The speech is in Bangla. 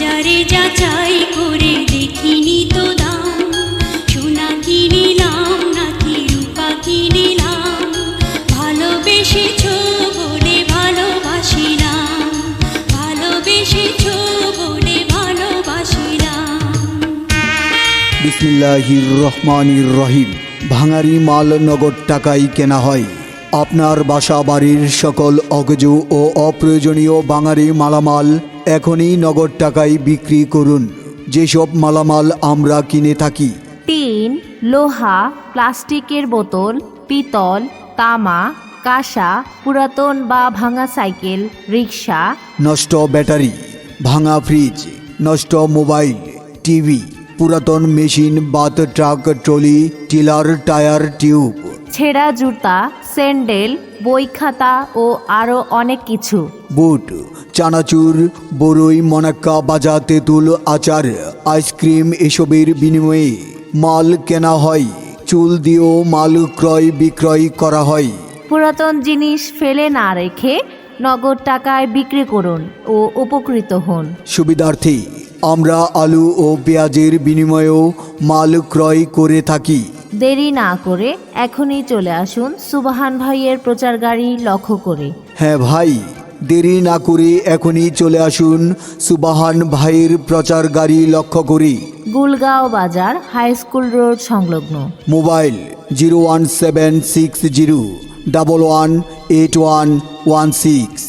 বাজারে যাচাই করে দেখিনি তো দাম। সোনা কিনিলাম, নাকি রূপা কিনিলাম। ভালোবেসেছ বলে ভালোবাসিলাম। ভালোবেসেছ বলে ভালোবাসিলাম। রহমানির রহিম। ভাঙারি মাল নগদ টাকায় কেনা হয়। আপনার বাসা বাড়ির সকল অগজ ও অপ্রয়োজনীয় বাঙারি মালামাল এখনই নগদ টাকায় বিক্রি করুন। যেসব মালামাল আমরা কিনে থাকি। টিন লোহা প্লাস্টিকের বোতল পিতল তামা কাঁসা পুরাতন বা ভাঙা সাইকেল রিক্সা নষ্ট ব্যাটারি ভাঙা ফ্রিজ নষ্ট মোবাইল টিভি। পুরাতন machine Baat truck trolley tiller tyre tube. ছেঁড়া জুতা স্যান্ডেল বই খাতা ও আরও অনেক কিছু। বুট চানাচুর বরই মনাক্কা বাজা তেঁতুল আচার আইসক্রিম এসবের বিনিময়ে মাল কেনা হয়। চুল দিয়েও মাল ক্রয় বিক্রয় করা হয়। পুরাতন জিনিস ফেলে না রেখে নগদ টাকায় বিক্রি করুন ও উপকৃত হন। সুবিধার্থে। আমরা আলু ও পেঁয়াজের বিনিময়েও মাল ক্রয় করে থাকি। দেরি না করে এখনই চলে আসুন সুবাহান ভাইয়ের প্রচার গাড়ি লক্ষ্য করে। হ্যাঁ ভাই দেরি না করে এখনই চলে আসুন সুবাহান ভাইয়ের প্রচার গাড়ি লক্ষ্য করি। গুলগাঁও বাজার হাই স্কুল রোড সংলগ্ন। Mobile zero one seven six zero double one eight one one six.